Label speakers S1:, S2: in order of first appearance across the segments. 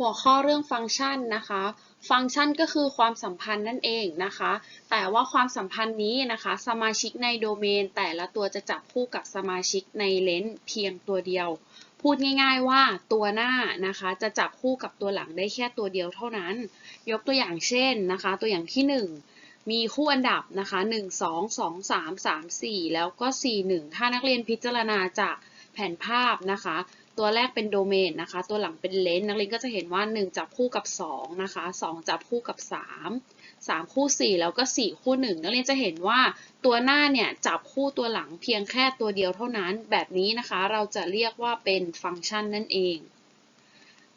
S1: หัวข้อเรื่องฟังก์ชันนะคะ ฟังก์ชันก็คือความสัมพันธ์นั่นเองนะคะ แต่ว่าความสัมพันธ์นี้นะคะ สมาชิกในโดเมน แต่ละตัวจะจับคู่กับสมาชิกในเลนส์เพียงตัวเดียว พูดง่ายๆว่าตัวหน้านะคะ จะจับคู่กับตัวหลังได้แค่ตัวเดียวเท่านั้น ยกตัวอย่างเช่นนะคะ ตัวอย่างที่ 1 มีคู่อันดับนะคะ 1 2 2 3 3 4 แล้วก็ 4 1 ถ้านักเรียนพิจารณาจากแผนภาพนะคะ ตัวแรกเป็นโดเมนนะคะ ตัวหลังเป็นเลนส์นักเรียนก็จะเห็นว่า 1 จับคู่กับ 2 นะคะ 2 จับคู่กับ 3 3 คู่ 4 แล้วก็ 4 คู่ 1 นักเรียนจะเห็นว่าตัวหน้าเนี่ยจับคู่ตัวหลังเพียงแค่ตัวเดียวเท่านั้น แบบนี้นะคะ เราจะเรียกว่าเป็นฟังก์ชันนั่นเอง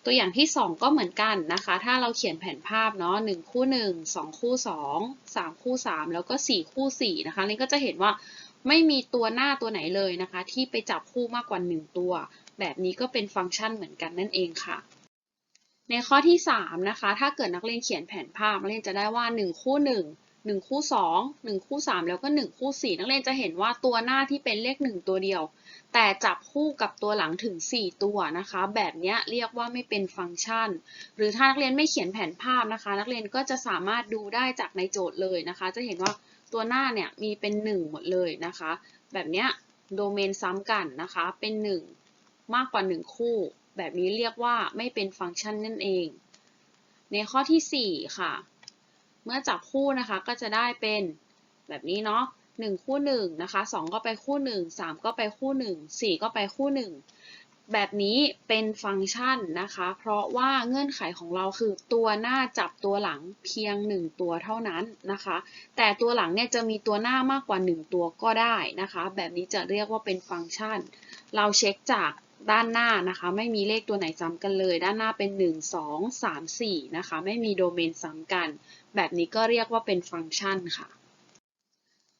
S1: ตัวอย่างที่ 2 ก็เหมือนกันนะคะ ถ้าเราเขียนแผนภาพเนาะ1คู่ 1 2 คู่ 2 3 คู่ 3 แล้วก็ 4 คู่ 4 นะคะนี่ก็จะเห็นว่าไม่มีตัวหน้าตัวไหนเลยนะคะ ที่ไปจับคู่มากกว่า 1 ตัว แบบนี้ก็เป็นฟังก์ชันเหมือนกันนั่นเองค่ะ ในข้อที่ 3 นะคะ ถ้าเกิดนักเรียนเขียนแผนภาพนักเรียนจะได้ว่า 1 คู่ 1 1 คู่ 2 1 คู่ 3 แล้วก็ 1 คู่ 4 นักเรียนจะเห็นว่าตัวหน้าที่เป็นเลข 1 ตัวเดียว แต่จับคู่กับตัวหลังถึง 4 ตัวนะคะ แบบนี้เรียกว่าไม่เป็นฟังก์ชัน หรือถ้านักเรียนไม่เขียนแผนภาพนะคะ นักเรียนก็จะสามารถดูได้จากในโจทย์เลยนะคะ จะเห็นว่าตัวหน้าเนี่ยมีเป็น 1 หมดเลยนะคะ แบบนี้โดเมนซ้ำกันนะคะเป็น 1 มากกว่า 1 คู่ แบบนี้เรียกว่าไม่เป็นฟังก์ชันนั่นเอง ในข้อที่ 4 ค่ะ เมื่อจับคู่นะคะก็จะได้เป็นแบบนี้เนาะ1 คู่1นะคะ2 ก็ไปคู่ 1 3 ก็ไปคู่ 1 4 ก็ไปคู่ 1 แบบนี้เป็นฟังก์ชันนะคะ เพราะว่าเงื่อนไขของเราคือตัวหน้าจับตัวหลังเพียง 1 ตัวเท่านั้นนะคะ แต่ตัวหลังเนี่ยจะมีตัวหน้ามากกว่า 1 ตัวก็ได้นะคะ แบบนี้จะเรียกว่าเป็นฟังก์ชัน เราเช็คจาก ด้านหน้านะคะไม่มีเลขตัวไหนซ้ำกันเลย ด้านหน้าเป็น 1 2 3 4นะคะไม่มีโดเมนซ้ำกัน แบบนี้ก็เรียกว่าเป็นฟังก์ชันค่ะ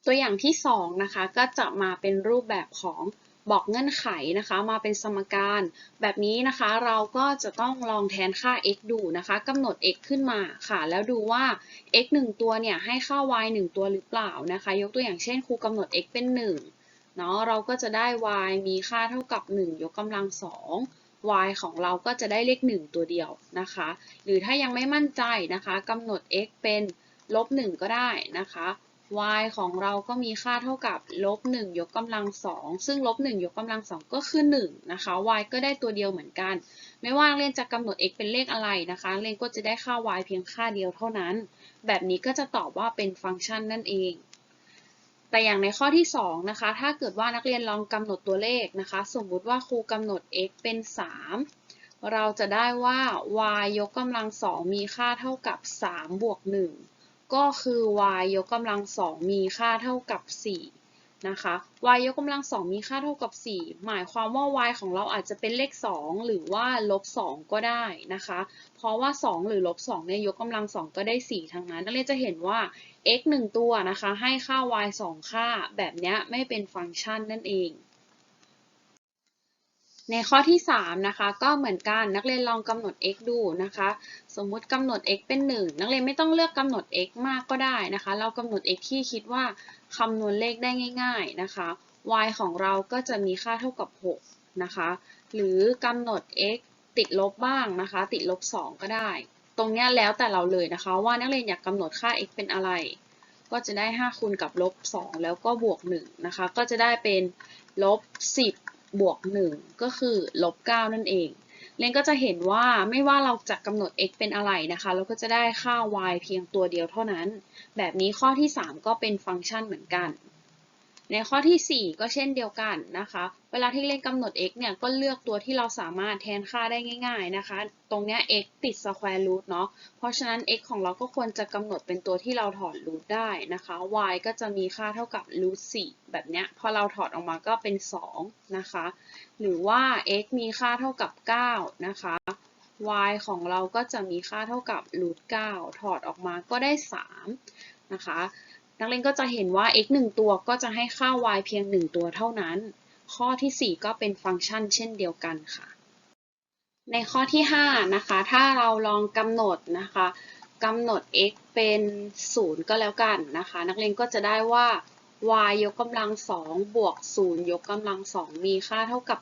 S1: ตัวอย่างที่2นะคะก็จะมาเป็นรูปแบบของบอกเงื่อนไขนะคะมาเป็นสมการ แบบนี้นะคะเราก็จะต้องลองแทนค่า x ดูนะคะกำหนด x ขึ้นมาค่ะ แล้วดูว่า x 1 ตัวเนี่ยให้ค่า y 1 ตัวหรือเปล่านะคะ ยกตัวอย่างเช่นครูกำหนด x เป็น 1 เนาะเราก็จะได้ y มีค่าเท่ากับ 1 ยกกำลัง2 y ของเราก็จะได้เลข 1 ตัวเดียวนะคะ หรือถ้ายังไม่มั่นใจนะคะกำหนด x เป็นลบ 1 ก็ได้นะคะ y ของเราก็มีค่าเท่ากับลบ 1 ยกกำลัง2ซึ่งลบ 1 ยกกำลัง2ก็คือ 1 นะคะ y ก็ได้ตัวเดียวเหมือนกัน ไม่ว่าเรียนจะกำหนด x เป็นเลขอะไรนะคะเรียนก็จะได้ค่า y เพียงค่าเดียวเท่านั้น แบบนี้ก็จะตอบว่าเป็นฟังก์ชันนั่นเอง แต่อย่างในข้อที่2นะคะ ถ้าเกิดว่านักเรียนลองกำหนดตัวเลขนะคะ สมมุติว่าครูกำหนด x เป็น 3 เราจะได้ว่า y ยกกำลัง2มีค่าเท่ากับ 3 บวก 1 ก็คือ y ยกกำลังสองมีค่าเท่ากับ 4 นะคะ y ยกกำลังสองมีค่าเท่ากับ 4 หมายความว่า y ของเราอาจจะเป็นเลข 2 หรือว่าลบ 2 ก็ได้นะคะ เพราะว่า 2 หรือลบ2เนี่ยยกกำลัง2ก็ได้ 4 ทั้งนั้นนักเรียนจะเห็นว่า x 1 ตัวนะคะ ให้ค่า y 2 ค่า แบบนี้ไม่เป็นฟังก์ชันนั่นเอง ในข้อที่ 3 นะคะ ก็เหมือนกันนักเรียนลองกำหนด x ดูนะคะ สมมุติกำหนด x เป็น 1 นักเรียนไม่ต้องเลือกกำหนด x มากก็ได้นะคะ เรากำหนด x ที่คิดว่า คำนวณเลขได้ง่ายๆนะคะ y ของเราก็จะมีค่าเท่ากับ 6 นะคะ หรือกำหนด x ติดลบบ้างนะคะ ติดลบ 2 ก็ได้ ตรงนี้แล้วแต่เราเลยนะคะ ว่านักเรียนอยากกำหนดค่า x เป็นอะไร ก็จะได้ 5 คูณกับลบ 2 แล้วก็บวก 1 นะคะ ก็จะได้เป็นลบ 10 บวก 1 ก็คือลบ 9 นั่นเอง เรนก็จะเห็นว่าไม่ว่าเราจะกำหนด x เป็นอะไรนะคะ เราก็จะได้ค่า y เพียงตัวเดียวเท่านั้น แบบนี้ข้อที่ 3 ก็เป็นฟังก์ชันเหมือนกัน ในข้อที่ 4 ก็เช่นเดียวกันนะคะ เวลาที่เล่นกำหนด x เนี่ยก็เลือกตัวที่เราสามารถแทนค่าได้ง่าย ๆนะคะ ตรงเนี้ย x ติด square root เนาะ เพราะฉะนั้น x ของเราก็ควรจะกำหนดเป็นตัวที่เราถอด root ได้นะคะ y ก็จะมีค่าเท่ากับ root 4แบบเนี้ย พอเราถอดออกมาก็เป็น 2 นะคะ หรือว่า x มีค่าเท่ากับ 9 นะคะ y ของเราก็จะมีค่าเท่ากับ root 9ถอดออกมาก็ได้ 3 นะคะ นักเรียนก็จะเห็นว่า x 1 ตัวก็จะให้ค่า y เพียง 1 ตัวเท่านั้น ข้อที่ 4 ก็เป็นฟังก์ชันเช่นเดียวกันค่ะ ในข้อที่ 5 นะคะ ถ้าเราลองกำหนดนะคะกำหนด x เป็น 0 ก็แล้วกันนะคะ นักเรียนก็จะได้ว่า y ยกกำลัง 2 บวก 0 ยกกำลัง 2 มีค่าเท่ากับ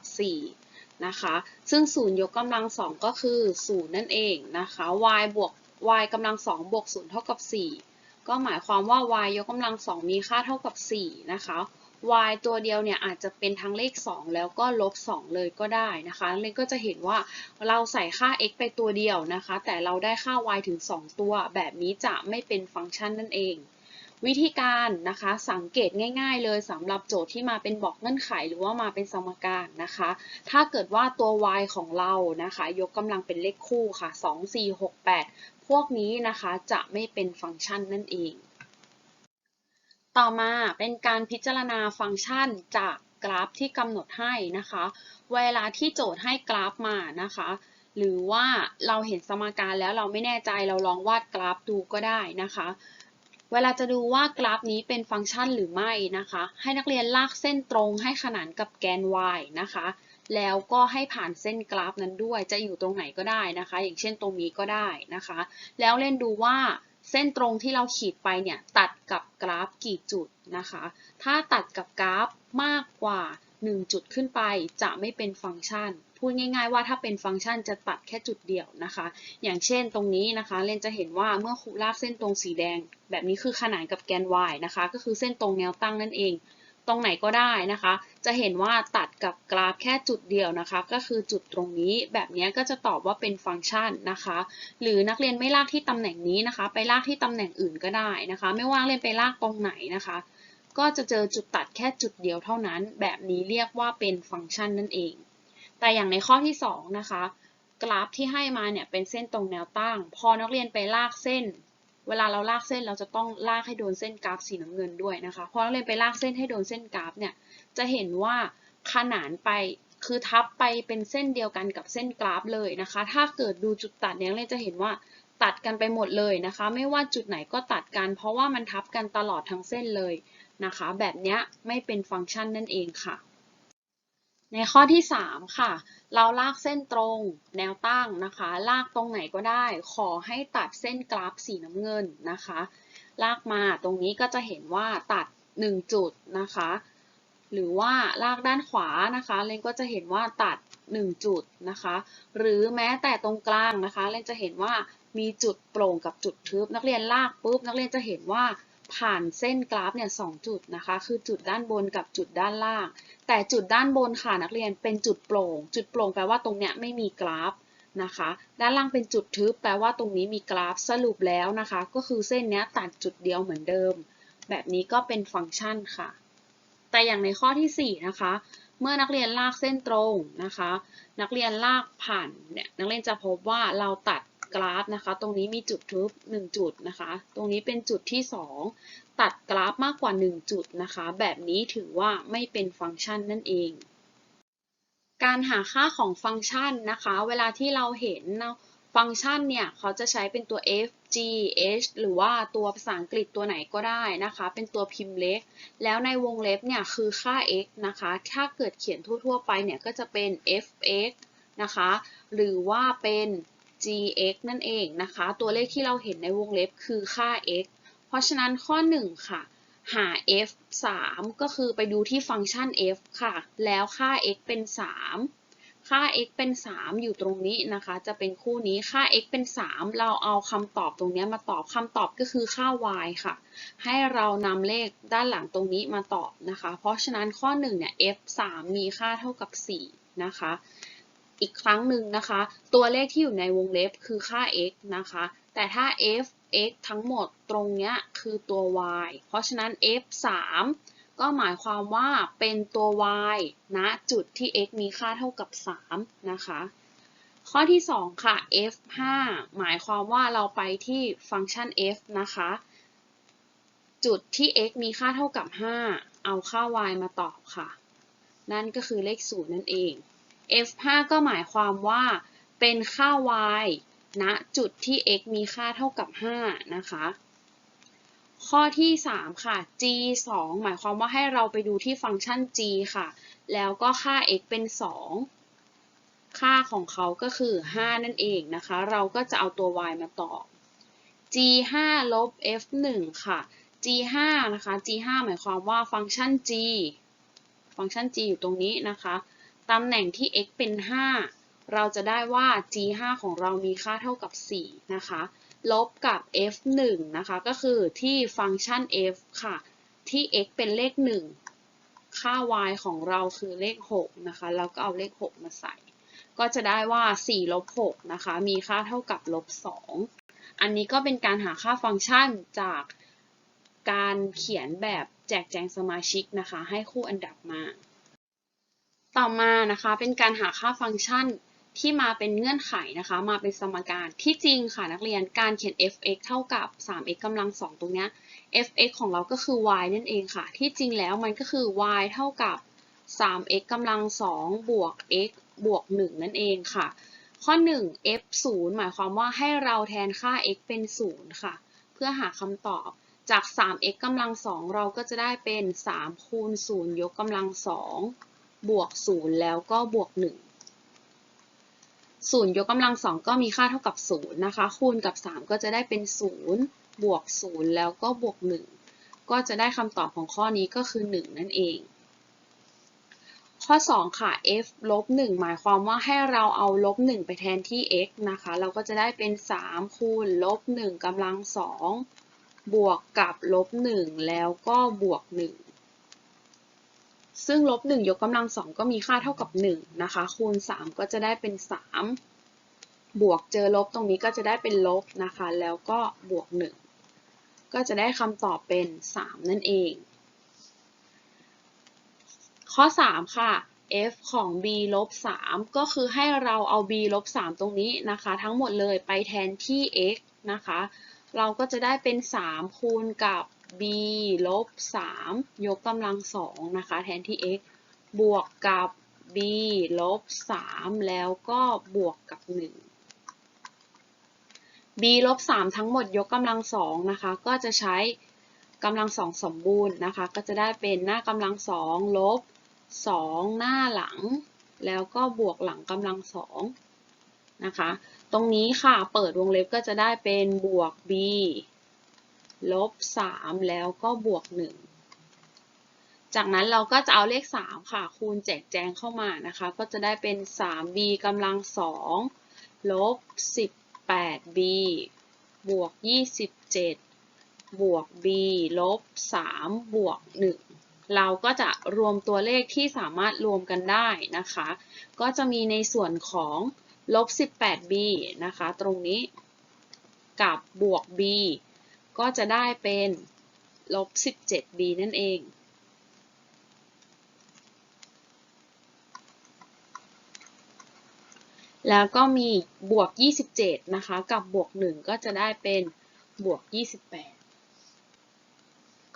S1: 4 นะคะ ซึ่ง 0 ยกกำลัง 2 ก็คือ 0 นั่นเองนะคะ y บวก y กำลัง 2 บวก 0 เท่ากับ 4 ก็หมายความว่า y ยกกำลัง2มีค่าเท่ากับ 4 นะคะ y ตัวเดียวเนี่ยอาจจะเป็นทั้งเลข 2 แล้วก็ลบ 2 เลยก็ได้นะคะนักเรียนก็จะเห็นว่าเราใส่ค่า x ไปตัวเดียวนะคะ แต่เราได้ค่า y ถึง 2 ตัว แบบนี้จะไม่เป็นฟังก์ชันนั่นเอง วิธีการนะคะสังเกตง่าย ๆ เลยสำหรับโจทย์ที่มาเป็นบอกเงื่อนไขหรือว่ามาเป็นสมการนะคะ ถ้าเกิดว่าตัว y ของเรานะคะ ยกกำลังเป็นเลขคู่ค่ะ 2 4 6 8 พวกนี้นะคะจะไม่เป็นฟังก์ชันนั่นเอง ต่อมาเป็นการพิจารณาฟังก์ชันจากกราฟที่กำหนดให้นะคะ เวลาที่โจทย์ให้กราฟมานะคะ หรือว่าเราเห็นสมการแล้วเราไม่แน่ใจเราลองวาดกราฟดูก็ได้นะคะ เวลาจะดูว่ากราฟนี้เป็นฟังก์ชันหรือไม่นะคะ ให้นักเรียนลากเส้นตรงให้ขนานกับแกน y นะคะ แล้วก็ให้ผ่านเส้นกราฟนั้นด้วย จะอยู่ตรงไหนก็ได้นะคะ อย่างเช่นตรงนี้ก็ได้นะคะ แล้วเล่นดูว่าเส้นตรงที่เราขีดไปเนี่ยตัดกับกราฟกี่จุดนะคะ ถ้าตัดกับกราฟมากกว่า 1 จุดขึ้นไปจะไม่เป็นฟังก์ชัน พูดง่ายๆว่าถ้าเป็นฟังก์ชันจะตัดแค่จุดเดียวนะคะ อย่างเช่นตรงนี้นะคะเรนจะเห็นว่าเมื่อคูลากเส้นตรงสีแดง แบบนี้คือขนานกับแกน y นะคะ ก็คือเส้นตรงแนวตั้งนั่นเอง ตรงไหนก็ได้นะคะ จะเห็นว่าตัดกับกราฟแค่จุดเดียวนะคะ ก็คือจุดตรงนี้แบบนี้ก็จะตอบว่าเป็นฟังก์ชันนะคะ หรือนักเรียนไม่ลากที่ตำแหน่งนี้นะคะ ไปลากที่ตำแหน่งอื่นก็ได้นะคะ ไม่ว่าเรียนไปลากตรงไหนนะคะ ก็จะเจอจุดตัดแค่จุดเดียวเท่านั้น แบบนี้เรียกว่าเป็นฟังก์ชันนั่นเอง แต่อย่างในข้อที่ 2 นะคะ กราฟที่ให้มาเนี่ยเป็นเส้นตรงแนวตั้ง พอนักเรียนไปลากเส้น เวลาเราลากเส้นเราจะต้องลากให้โดนเส้นกราฟสีน้ำเงินด้วยนะคะพอนักเรียนไปลากเส้นให้โดนเส้นกราฟเนี่ยจะเห็นว่าขนานไปคือทับไปเป็นเส้นเดียวกันกับเส้นกราฟเลยนะคะ ถ้าเกิดดูจุดตัดเนี่ยเรียนจะเห็นว่าตัดกันไปหมดเลยนะคะ ไม่ว่าจุดไหนก็ตัดกัน เพราะว่ามันทับกันตลอดทั้งเส้นเลยนะคะ แบบนี้ไม่เป็นฟังก์ชันนั่นเองค่ะ ในข้อที่ 3 ค่ะ เราลากเส้นตรงแนวตั้งนะคะ ลากตรงไหนก็ได้ ขอให้ตัดเส้นกราฟสีน้ำเงินนะคะ ลากมาตรงนี้ก็จะเห็นว่าตัด 1 จุดนะคะ หรือว่าลากด้านขวานะคะเลนก็จะเห็นว่าตัด 1 จุดนะคะ หรือแม้แต่ตรงกลางนะคะเลนจะเห็นว่ามีจุดโปร่งกับจุดทึบ นักเรียนลากปุ๊บนักเรียนจะเห็นว่า ผ่านเส้นกราฟเนี่ยสจุดนะคะ คือจุดด้านบนกับจุดด้านล่าง แต่จุดด้านบนค่ะนักเรียนเป็นจุดโปร่ง จุดโปร่งแปลว่าตรงเนี้ยไม่มีกราฟนะคะ ด้านล่างเป็นจุดทึบแปลว่าตรงนี้มีกราฟสรุปแล้วนะคะ ก็คือเส้นเนี้ยตัดจุดเดียวเหมือนเดิม แบบนี้ก็เป็นฟังก์ชันค่ะ แต่อย่างในข้อที่ 4 นะคะ เมื่อนักเรียนลากเส้นตรงนะคะ นักเรียนลากผ่านเนี่ยนักเรียนจะพบว่าเราตัด กราฟนะคะ ตรงนี้มีจุดทึบ1จุดนะคะ ตรงนี้เป็นจุดที่ 2 ตัดกราฟมากกว่า 1 จุดนะคะ แบบนี้ถือว่าไม่เป็นฟังก์ชันนั่นเองการหาค่าของฟังก์ชันนะคะ เวลาที่เราเห็นฟังก์ชันเนี่ยเขาจะใช้เป็นตัว f g h หรือว่าตัวภาษาอังกฤษตัวไหนก็ได้นะคะ เป็นตัวพิมพ์เล็ก แล้วในวงเล็บเนี่ยคือค่า x นะคะ ถ้าเกิดเขียนทั่วๆไปเนี่ยก็จะเป็น f(x) นะคะ หรือว่าเป็น gx นั่นเองนะคะ ตัวเลขที่เราเห็นในวงเล็บคือค่า x เพราะฉะนั้นข้อ 1 ค่ะ หา f 3 ก็คือไปดูที่ฟังก์ชัน f ค่ะ แล้วค่า x เป็น 3 ค่า x เป็น 3 อยู่ตรงนี้นะคะ จะเป็นคู่นี้ค่า x เป็น 3 เราเอาคำตอบตรงนี้มาตอบคำตอบก็คือค่า y ค่ะ ให้เรานำเลขด้านหลังตรงนี้มาตอบนะคะ เพราะฉะนั้นข้อ1เนี่ย f 3มีค่าเท่ากับ 4 นะคะ อีกครั้งหนึ่งนะคะ ตัวเลขที่อยู่ในวงเล็บคือค่า x นะคะ แต่ถ้า f x ทั้งหมดตรงเนี้ยคือตัว y เพราะฉะนั้น f 3ก็หมายความว่าเป็นตัว y ณนะจุดที่ x มีค่าเท่ากับ 3 นะคะ ข้อที่ 2 ค่ะ f 5หมายความว่าเราไปที่ฟังก์ชัน f นะคะ จุดที่ x มีค่าเท่ากับ 5 เอาค่า y มาตอบค่ะ นั่นก็คือเลข 0 นั่นเอง f5 ก็หมายความว่าเป็นค่า y ณนะจุดที่ x มีค่าเท่ากับ 5 นะคะ ข้อที่ 3 ค่ะ g 2หมายความว่าให้เราไปดูที่ฟังก์ชัน g ค่ะ แล้วก็ค่า x เป็น 2 ค่าของเขาก็คือ 5 นั่นเองนะคะ เราก็จะเอาตัว y มาตอบ g 5ลบ f 1ค่ะ g 5นะคะ g 5หมายความว่าฟังก์ชัน g ฟังก์ชัน g อยู่ตรงนี้นะคะ ตำแหน่งที่ x เป็น 5 เราจะได้ว่า g 5ของเรามีค่าเท่ากับ 4 นะคะ ลบกับ f 1นะคะ ก็คือที่ฟังก์ชัน f ค่ะ ที่ x เป็นเลข 1 ค่า y ของเราคือเลข 6 นะคะ แล้วก็เอาเลข 6 มาใส่ ก็จะได้ว่า 4 ลบ 6 นะคะ มีค่าเท่ากับลบ 2 อันนี้ก็เป็นการหาค่าฟังก์ชันจากการเขียนแบบแจกแจงสมาชิกนะคะ ให้คู่อันดับมา ต่อมานะคะเป็นการหาค่าฟังก์ชันที่มาเป็นเงื่อนไขนะคะ มาเป็นสมการที่จริงค่ะนักเรียนการเขียน f(x) เท่ากับ 3x กำลัง 2 ตรงเนี้ย f(x) ของเราก็คือ y นั่นเองค่ะ ที่จริงแล้วมันก็คือ y เท่ากับ 3x กำลัง 2 บวก x บวก 1 นั่นเองค่ะ ข้อ 1 f 0หมายความว่าให้เราแทนค่า x เป็น 0 ค่ะ เพื่อหาคำตอบจาก 3x กำลัง 2 เราก็จะได้เป็น 3 คูณ 0 ยกกำลัง 2 บวก 0 แล้วก็บวก 1 0 ยกกำลัง2ก็มีค่าเท่ากับ 0 นะคะ คูณกับ 3 ก็จะได้เป็น 0 บวก 0 แล้วก็บวก 1 ก็จะได้คำตอบของข้อนี้ก็คือ 1 นั่นเอง ข้อ 2 ค่ะ f ลบ 1 หมายความว่าให้เราเอาลบ 1 ไปแทนที่ x นะคะ เราก็จะได้เป็น 3 คูณลบ 1กำลัง 2 บวกกับลบ 1 แล้วก็บวก 1 ซึ่งลบ1ยกกำลัง2ก็มีค่าเท่ากับ1นะคะ คูณ 3 ก็จะได้เป็น 3 บวกเจอลบตรงนี้ก็จะได้เป็นลบนะคะ แล้วก็บวก 1 ก็จะได้คำตอบเป็น 3 นั่นเอง ข้อ 3 ค่ะ f ของ b ลบ 3 ก็คือให้เราเอา b ลบ 3 ตรงนี้นะคะ ทั้งหมดเลยไปแทนที่ x นะคะ เราก็จะได้เป็น 3 คูณกับ b ลบ3ยกกำลัง2นะคะแทนที่ x บวกกับ b ลบ3แล้วก็บวกกับ 1 b ลบ3ทั้งหมดยกกำลัง2นะคะก็จะใช้กำลัง2สมบูรณ์นะคะ ก็จะได้เป็นหน้ากำลัง2ลบ2 หน้าหลัง แล้วก็บวกหลังกำลัง2นะคะ ตรงนี้ค่ะเปิดวงเล็บก็จะได้เป็นบวก b ลบ 3 แล้วก็บวก 1 จากนั้นเราก็จะเอาเลข 3 ค่ะ คูณแจกแจงเข้ามานะคะ ก็จะได้เป็น 3b กำลัง 2 ลบ 18b บวก 27 บวก b ลบ 3 บวก 1 เราก็จะรวมตัวเลขที่สามารถรวมกันได้นะคะ ก็จะมีในส่วนของลบ 18b นะคะ ตรงนี้ กับบวก b ก็จะได้เป็นลบ 17b นั่นเอง แล้วก็มีบวก 27 นะคะ กับบวก 1 ก็จะได้เป็นบวก 28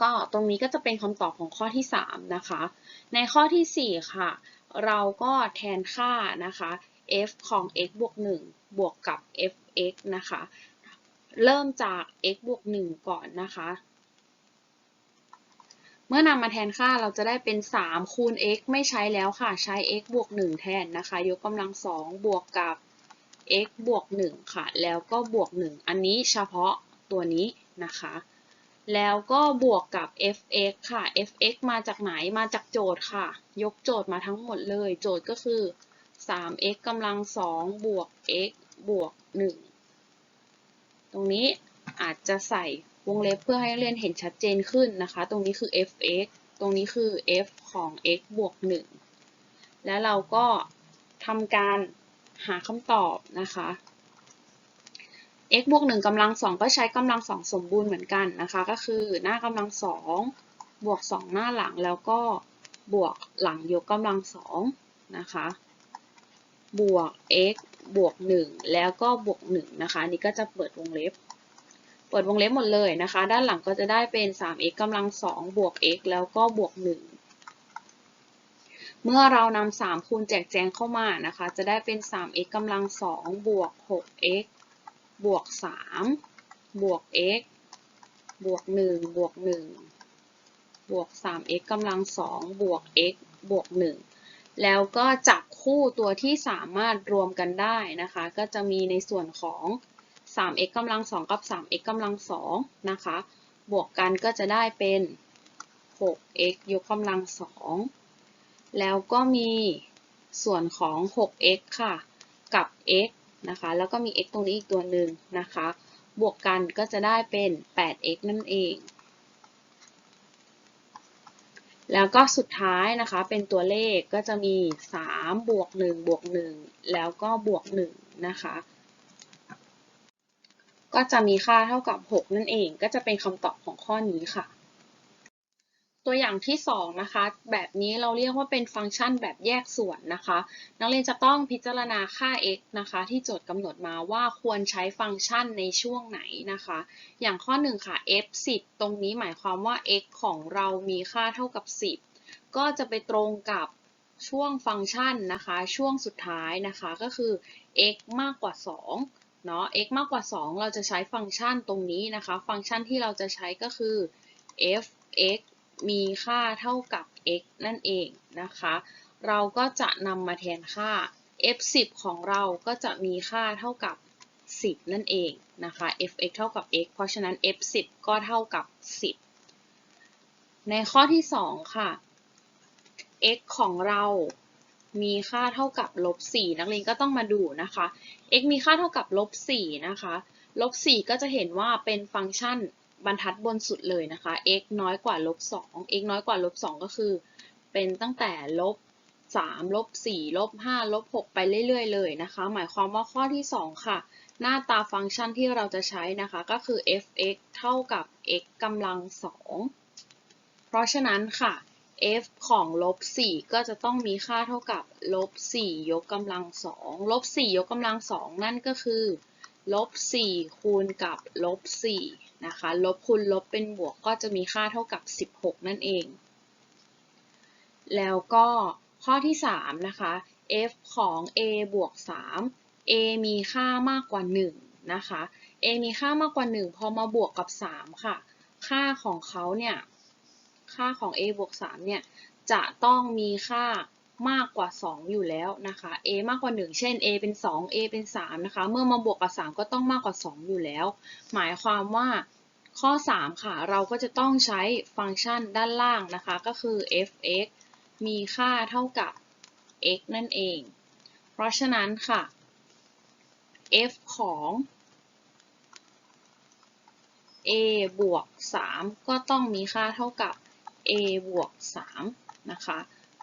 S1: ก็ตรงนี้ก็จะเป็นคำตอบของข้อที่ 3 นะคะ ในข้อที่ 4 ค่ะ เราก็แทนค่านะคะ f ของ x บวก 1 บวกกับ fx นะคะ เริ่มจาก x บวก1ก่อนนะคะ เมื่อนำมาแทนค่าเราจะได้เป็น 3 คูณ x ไม่ใช้แล้วค่ะ ใช้ x บวก1แทนนะคะ ยกกำลัง 2 บวกกับ x บวก1ค่ะ แล้วก็บวก 1 อันนี้เฉพาะตัวนี้นะคะ แล้วก็บวกกับ fx ค่ะ fx มาจากไหน มาจากโจทย์ค่ะ ยกโจทย์มาทั้งหมดเลย โจทย์ก็คือ 3x กำลัง 2 บวก x บวก 1 ตรงนี้อาจจะใส่วงเล็บเพื่อให้เรียนเห็นชัดเจนขึ้นนะคะ ตรงนี้คือ fx ตรงนี้คือ f ของ x บวก 1 แล้วเราก็ทำการหาคำตอบนะคะ x บวก1กำลัง 2 ก็ใช้กำลัง 2 สมบูรณ์เหมือนกันนะคะ ก็คือหน้ากำลัง 2 บวก 2 หน้าหลังแล้วก็บวกหลังยกกำลัง 2 นะคะ บวก x บวก 1 แล้วก็บวก 1 นะคะนี่ก็จะเปิดวงเล็บ เปิดวงเล็บหมดเลยนะคะ ด้านหลังก็จะได้เป็น 3x กำลัง 2 บวก x แล้วก็บวก 1 เมื่อเรานำ3คูณแจกแจงเข้ามานะคะ จะได้เป็น 3x กำลัง 2 บวก 6x บวก 3 บวก x บวก 1 บวก 1 บวก 3x กำลัง 2 บวก x บวก 1 แล้วก็จับคู่ตัวที่สามารถรวมกันได้นะคะ ก็จะมีในส่วนของ 3x กำลัง2กับ 3x กำลัง2นะคะ บวกกันก็จะได้เป็น 6x ยกกำลัง2แล้วก็มีส่วนของ 6x ค่ะ กับ x นะคะ แล้วก็มี x ตรงนี้อีกตัวหนึ่งนะคะ บวกกันก็จะได้เป็น 8x นั่นเอง แล้วก็สุดท้ายนะคะเป็นตัวเลขก็จะมี 3 บวก 1 บวก 1 แล้วก็บวก 1 นะคะ ก็จะมีค่าเท่ากับ 6 นั่นเอง ก็จะเป็นคำตอบของข้อนี้ค่ะ ตัวอย่างที่2นะคะ แบบนี้เราเรียกว่าเป็นฟังก์ชันแบบแยกส่วนนะคะ นักเรียนจะต้องพิจารณาค่า x นะคะ ที่โจทย์กำหนดมาว่าควรใช้ฟังก์ชันในช่วงไหนนะคะ อย่างข้อ1ค่ะ f 10ตรงนี้หมายความว่า x ของเรามีค่าเท่ากับ 10 ก็จะไปตรงกับช่วงฟังก์ชันนะคะ ช่วงสุดท้ายนะคะก็คือ x มากกว่า 2 เนาะ x มากกว่า 2 เราจะใช้ฟังก์ชันตรงนี้นะคะ ฟังก์ชันที่เราจะใช้ก็คือ f(x) มีค่าเท่ากับ x นั่นเองนะคะ เราก็จะนำมาแทนค่า f10 ของเราก็จะมีค่าเท่ากับ 10 นั่นเองนะคะ f(x) เท่ากับ x เพราะฉะนั้น f10 ก็เท่ากับ 10 ในข้อที่ 2 ค่ะ x ของเรามีค่าเท่ากับลบ4นักเรียนก็ต้องมาดูนะคะ x มีค่าเท่ากับลบ4นะคะ ลบ4ก็จะเห็นว่าเป็นฟังก์ชัน บรรทัดบนสุดเลยนะคะ x น้อยกว่าลบ2 x น้อยกว่าลบ2ก็คือ เป็นตั้งแต่ลบ3ลบ4ลบ5ลบ6ไปเรื่อยๆ เลยนะคะ หมายความว่าข้อที่ 2 ค่ะ หน้าตาฟังก์ชันที่เราจะใช้นะคะก็คือ f(x) เท่ากับ x กำลัง 2 เพราะฉะนั้นค่ะ f ของลบ4ก็จะต้องมีค่าเท่ากับลบ4ยกกำลัง2ลบ4ยกกำลัง2นั่นก็คือลบ4คูณกับลบ4 นะคะ ลบคูณลบเป็นบวกก็จะมีค่าเท่ากับ 16 นั่นเอง แล้วก็ข้อที่ 3 นะคะ f ของ a บวก 3 a มีค่ามากกว่า 1 นะคะ a มีค่ามากกว่า 1 พอมาบวกกับ 3 ค่ะ ค่าของเขาเนี่ย ค่าของ a บวก 3 เนี่ย จะต้องมีค่า มากกว่า 2 อยู่แล้วนะคะ a มากกว่า 1 เช่น a เป็น 2 a เป็น 3 นะคะ เมื่อมาบวกกับ 3 ก็ต้องมากกว่า 2 อยู่แล้ว หมายความว่าข้อ 3 ค่ะ เราก็จะต้องใช้ฟังก์ชันด้านล่างนะคะ ก็คือ f(x) มีค่าเท่ากับ x นั่นเอง เพราะฉะนั้นค่ะ f ของ a บวก 3 ก็ต้องมีค่าเท่ากับ a บวก 3 นะคะ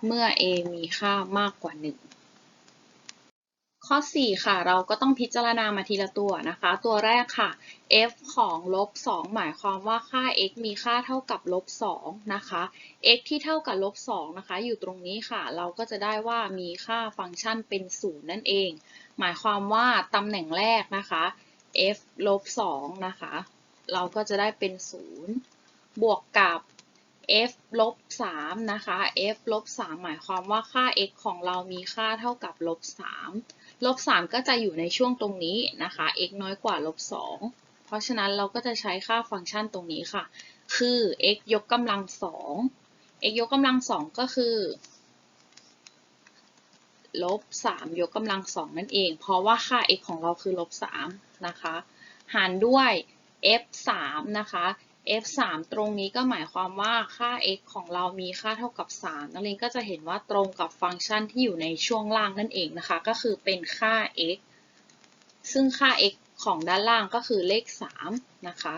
S1: เมื่อ a มีค่ามากกว่า 1 ข้อ 4 ค่ะ เราก็ต้องพิจารณามาทีละตัวนะคะ ตัวแรกค่ะ f ของลบ 2 หมายความว่าค่า x มีค่าเท่ากับลบ 2 นะคะ x ที่เท่ากับลบ 2 นะคะ อยู่ตรงนี้ค่ะ เราก็จะได้ว่ามีค่าฟังก์ชันเป็น 0 นั่นเอง หมายความว่าตำแหน่งแรกนะคะ f ลบ 2 นะคะ เราก็จะได้เป็น 0 บวกกับ f ลบ3นะคะ f ลบ3หมายความว่าค่า x ของเรามีค่าเท่ากับลบ3ลบ3ก็จะอยู่ในช่วงตรงนี้นะคะ x น้อยกว่าลบ2เพราะฉะนั้นเราก็จะใช้ค่าฟังก์ชันตรงนี้ค่ะ คือ x ยกกำลัง 2 x ยกกำลัง 2 ก็คือลบ3ยกกำลัง 2 นั่นเอง เพราะว่าค่า x ของเราคือลบ3นะคะ หารด้วย f 3นะคะ f 3 ตรงนี้ก็หมายความว่าค่า x ของเรามีค่าเท่ากับ 3 นักเรียนก็จะเห็นว่าตรงกับฟังก์ชันที่อยู่ในช่วงล่างนั่นเองนะคะ ก็คือเป็นค่า x ซึ่งค่า x ของด้านล่างก็คือเลข 3 นะคะ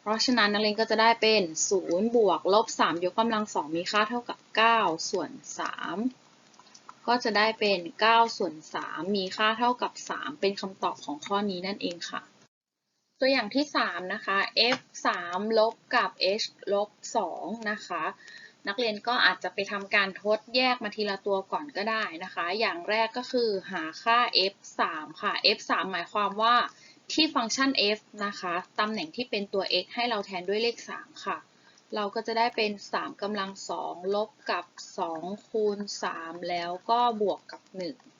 S1: เพราะฉะนั้นนักเรียนก็จะได้เป็น 0 บวกลบ 3 ยกกำลัง 2 มีค่าเท่ากับ 9 ส่วน 3 ก็จะได้เป็น 9 ส่วน 3 มีค่าเท่ากับ 3 เป็นคำตอบของข้อนี้นั่นเองค่ะ ตัวอย่างที่ 3 นะคะ f 3ลบกับ h ลบ2นะคะ นักเรียนก็อาจจะไปทำการทดแยกมาทีละตัวก่อนก็ได้นะคะ อย่างแรกก็คือหาค่า f 3ค่ะ f 3หมายความว่าที่ฟังก์ชัน f นะคะ ตำแหน่งที่เป็นตัว x ให้เราแทนด้วยเลข 3 ค่ะ เราก็จะได้เป็น 3กำลัง 2 ลบกับ 2 คูณ 3 แล้วก็บวกกับ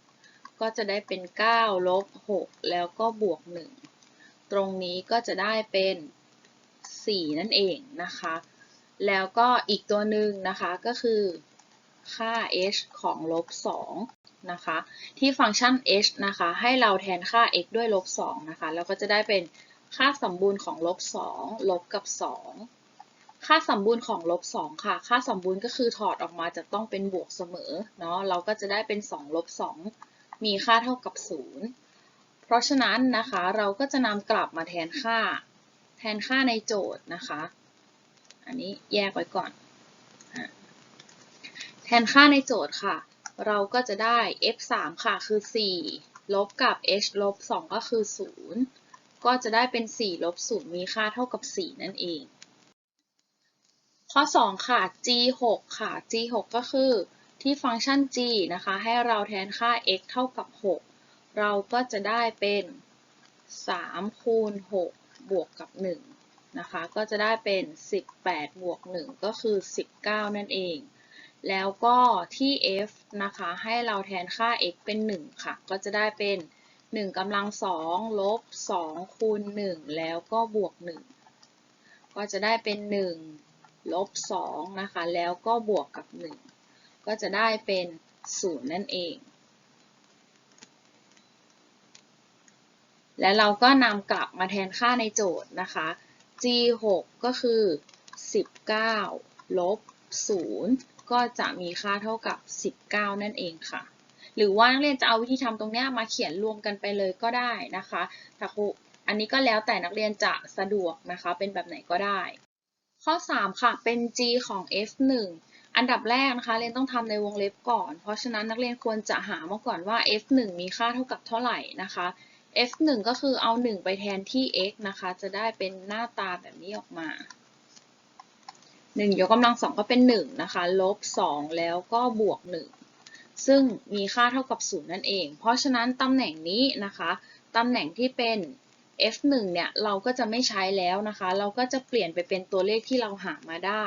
S1: 1 ก็จะได้เป็น 9 ลบ 6 แล้วก็บวก 1 ตรงนี้ก็จะได้เป็น 4 นั่นเองนะคะ แล้วก็อีกตัวหนึ่งนะคะก็คือค่า h ของลบ2นะคะ ที่ฟังก์ชัน h นะคะ ให้เราแทนค่า x ด้วยลบ2นะคะ แล้วก็จะได้เป็นค่าสมบูรณ์ของลบ2ลบกับ 2 ค่าสมบูรณ์ของลบ2ค่ะ ค่าสมบูรณ์ก็คือถอดออกมาจะต้องเป็นบวกเสมอเนาะ เราก็จะได้เป็น2ลบ2มีค่าเท่ากับ 0 เพราะฉะนั้นนะคะเราก็จะนำกลับมาแทนค่า แทนค่าในโจทย์นะคะ อันนี้แยกไว้ก่อน แทนค่าในโจทย์ค่ะ เราก็จะได้ f 3ค่ะคือ 4 ลบกับ h ลบ 2 ก็คือ 0 ก็จะได้เป็น 4 ลบ 0 มีค่าเท่ากับ 4 นั่นเอง ข้อ 2 ค่ะ g 6ค่ะ g 6ก็คือที่ฟังก์ชัน g นะคะ ให้เราแทนค่า x เท่ากับ 6 เราก็จะได้เป็น3คูณ6บวกกับ1นะคะก็จะได้เป็น 18 บวก 1 ก็คือ 19 นั่นเอง แล้วก็ที่ f นะคะให้เราแทนค่า x เป็น 1 ค่ะ ก็จะได้เป็น 1กำลัง2ลบ2คูณ 1 แล้วก็บวก 1 ก็จะได้เป็น 1 ลบ2นะคะแล้วก็บวกกับ 1 ก็จะได้เป็น 0 นั่นเอง และเราก็นำกลับมาแทนค่าในโจทย์นะคะ g 6ก็คือ 19ลบ0ก็จะมีค่าเท่ากับ 19 นั่นเองค่ะ หรือว่านักเรียนจะเอาวิธีทำตรงนี้มาเขียนรวมกันไปเลยก็ได้นะคะแต่ครูอันนี้ก็แล้วแต่นักเรียนจะสะดวกนะคะ เป็นแบบไหนก็ได้ ข้อ 3 ค่ะ เป็น g ของ f 1 อันดับแรกนะคะเรียนต้องทำในวงเล็บก่อน เพราะฉะนั้นนักเรียนควรจะหามาก่อนว่า f 1 มีค่าเท่ากับเท่าไหร่นะคะ f 1 ก็คือเอา 1 ไปแทนที่ x นะคะ จะได้เป็นหน้าตาแบบนี้ออกมา 1 ยกกำลังสองก็เป็น 1 นะคะ ลบ 2 แล้วก็บวก 1 ซึ่งมีค่าเท่ากับ 0 นั่นเอง เพราะฉะนั้นตำแหน่งนี้นะคะ ตำแหน่งที่เป็น f1 เนี่ยเราก็จะไม่ใช้แล้วนะคะ เราก็จะเปลี่ยนไปเป็นตัวเลขที่เราหามาได้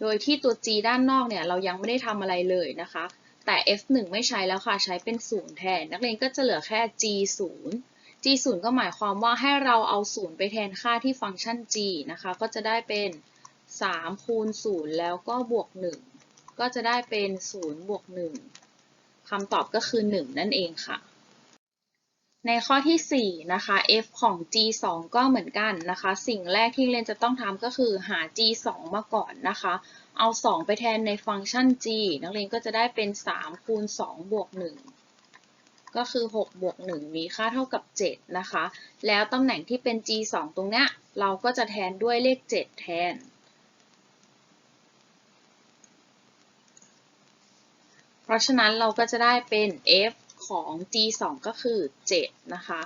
S1: โดยที่ตัว g ด้านนอกเนี่ยเรายังไม่ได้ทำอะไรเลยนะคะ แต่ f1 ไม่ใช้แล้วค่ะ ใช้เป็น 0 แทน นักเรียนก็จะเหลือแค่ g0 ก็หมายความว่าให้เราเอา 0 ไปแทนค่าที่ฟังก์ชัน g นะคะ ก็จะได้เป็น 3 คูณ 0 แล้วก็บวก 1 ก็จะได้เป็น 0 บวก 1คำตอบก็คือ 1 นั่นเองค่ะ ในข้อที่ 4 นะคะ f ของ g2 ก็เหมือนกันนะคะ สิ่งแรกที่เรียนจะต้องทำก็คือหา g2 มาก่อนนะคะ เอา 2 ไปแทนในฟังก์ชัน g นักเรียนก็จะได้เป็น 3 คูณ 2 บวก 1 ก็คือ 6 บวก 1 มีค่าเท่ากับ 7 นะคะ แล้วตำแหน่งที่เป็น g2 ตรงเนี้ย เราก็จะแทนด้วยเลข 7 แทน เพราะฉะนั้นเราก็จะได้เป็น f ของ g2 ก็คือ 7 นะคะ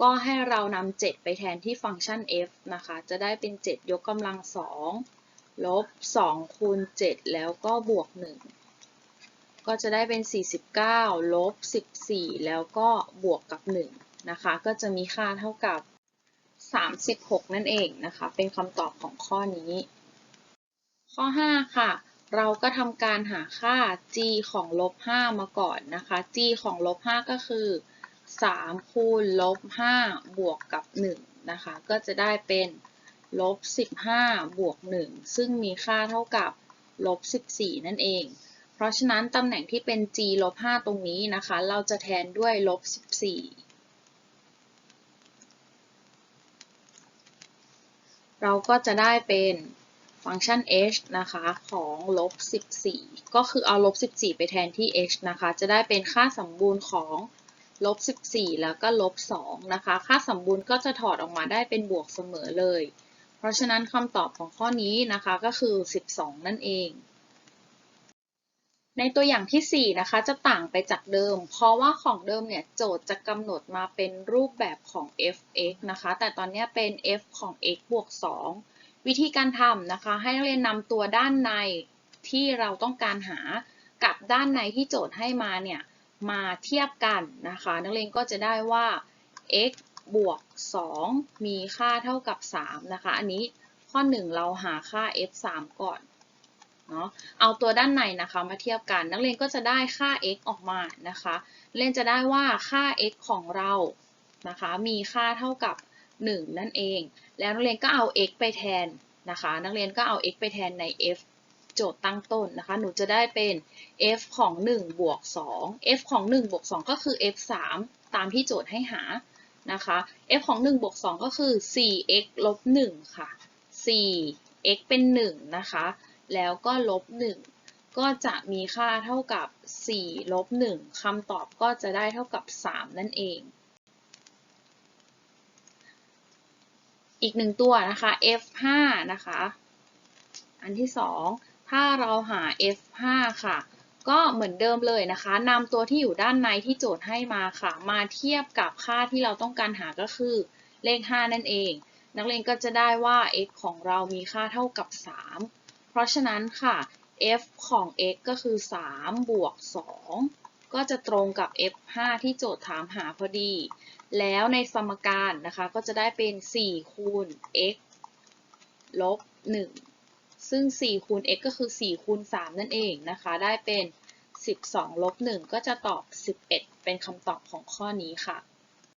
S1: ก็ให้เรานำ7 ไปแทนที่ฟังก์ชัน f นะคะ จะได้เป็น 7 ยกกำลัง 2 ลบ 2 คูณ 7 แล้วก็บวก 1 ก็จะได้เป็น 49 ลบ 14 แล้วก็บวกกับ 1 นะคะ ก็จะมีค่าเท่ากับ 36 นั่นเองนะคะ เป็นคำตอบของข้อนี้ ข้อ 5 ค่ะ เราก็ทำการหาค่า g ของลบ 5 มาก่อนนะคะ g ของลบ 5 ก็คือ 3 คูณลบ 5 บวกกับ 1 นะคะ ก็จะได้เป็นลบ 15 บวก 1 ซึ่งมีค่าเท่ากับลบ 14 นั่นเอง ราะฉะนั้นตำแหน่งที่เป็น g ลบ5ตรงนี้นะคะ เราจะแทนด้วยลบ14 เราก็จะได้เป็นฟังก์ชัน h นะคะของลบ14 ก็คือเอาลบ14 ไปแทนที่ h นะคะ จะได้เป็นค่าสมบูรณ์ของลบ14 แล้วก็ลบ2นะคะ ค่าสมบูรณ์ก็จะถอดออกมาได้เป็นบวกเสมอเลย เพราะฉะนั้นคำตอบของข้อนี้นะคะก็คือ 12 นั่นเอง ในตัวอย่างที่ 4 นะคะ จะต่างไปจากเดิม เพราะว่าของเดิมเนี่ยโจทย์จะกำหนดมาเป็นรูปแบบของ f(x) นะคะ แต่ตอนนี้เป็น f ของ x บวก 2 วิธีการทำนะคะ ให้นักเรียนนำตัวด้านในที่เราต้องการหากับด้านในที่โจทย์ให้มาเนี่ยมาเทียบกันนะคะ นักเรียนก็จะได้ว่า x บวก 2 มีค่าเท่ากับ 3 นะคะ อันนี้ข้อ 1 เราหาค่า f 3ก่อน เนาะ เอาตัวด้านในนะคะมาเทียบกัน นักเรียนก็จะได้ค่า x ออกมานะคะเรียนจะได้ว่าค่า x ของเรานะคะ มีค่าเท่ากับ 1 นั่นเอง แล้วนักเรียนก็เอา x ไปแทนนะคะ นักเรียนก็เอา x ไปแทนใน f โจทย์ตั้งต้นนะคะ หนูจะได้เป็น f ของ 1 บวก 2 f ของ 1 บวก 2 ก็คือ f 3 ตามที่โจทย์ให้หานะคะ f ของ 1 บวก 2 ก็คือ 4x ลบ 1 ค่ะ 4 x เป็น 1 นะคะ แล้วก็ลบ 1 ก็จะมีค่าเท่ากับ4ลบ1คำตอบก็จะได้เท่ากับ 3 นั่นเอง อีกหนึ่งตัวนะคะ f5 นะคะ อันที่ 2 ถ้าเราหา f5 ค่ะ ก็เหมือนเดิมเลยนะคะนำตัวที่อยู่ด้านในที่โจทย์ให้มาค่ะ มาเทียบกับค่าที่เราต้องการหาก็คือเลข 5 นั่นเอง นักเรียนก็จะได้ว่า x ของเรามีค่าเท่ากับ 3 เพราะฉะนั้นค่ะ f ของ x ก็คือ 3 บวก 2 ก็จะตรงกับ f5 ที่โจทย์ถามหาพอดี แล้วในสมการนะคะก็จะได้เป็น 4 คูณ x ลบ 1 ซึ่ง 4 คูณ x ก็คือ 4 คูณ 3 นั่นเองนะคะ ได้เป็น 12 ลบ 1 ก็จะตอบ 11 เป็นคำตอบของข้อนี้ค่ะ